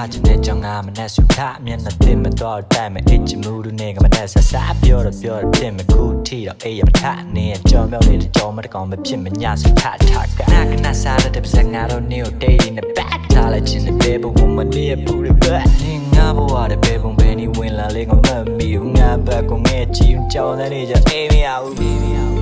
ာချင်တဲ့ကြောင့်ငါမနဲ့ဆူထားမျက်နှာတင်မတော့တိုင်းမအစ်ချင်မှုတို့နဲ့ကမနဲ့ဆဆပြောတော့ပြောတော့ပြင်မခုထီတော့အေးရမထနေကြောင်မြောက်နေတဲ့ကြောင်မတကောင်မဖြစ်မညဆူထထကနာကနာစားတဲ့ပစငါတို့နေကိုတိတ်နေဘတ်ထားလိုက်ခြင်းတဲ့ဘေဘုံမနေဘူးလေဘတ်နေငါဘဝတဲ့ဘေဘုံဘယ်နေဝင်လာလဲကမမီဘူးငါဘက်ကငဲချီကြောင်တဲ့နေကြအေးမရဘူး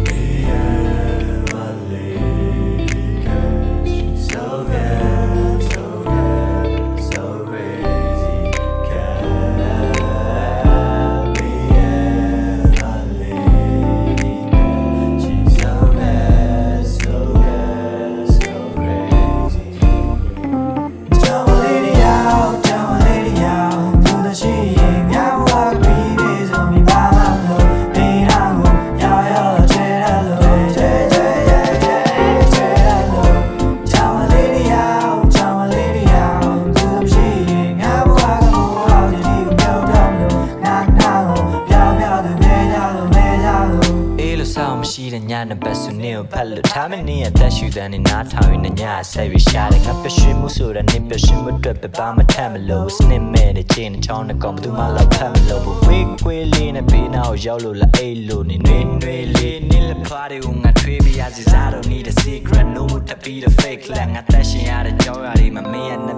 စောင်းမရှိတဲ့ညနေဘက်စုနေကိုဖတ်လို့ထားမနေရတက်ရှူတဲ့နေနားထောင်ရင်ညဆက်ပြီးရှားတယ်ငါပရွှေမှုဆိုတာနေပရွှေမှုအတွက်ပဲပါမထက်မလို့စနစ်မဲ့တဲ့ချင်းချောင်းနဲ့ကောင်ဘယ်သူမှလောက်ဖတ်မလို့ဘူးဝေးကွေးလေးနဲ့ဘေးနာကိုရောက်လို့လားအိတ်လို့နေနွေနွေလေးနေလက်ဖွားတွေကိုငါထွေးပြရစီစားတော့ need a secret no more to be the fake လက်ငါတက်ရှင်ရတဲ့ကြောင်းရာတွေမမင်းရဲ့နံပါတ်1ချက်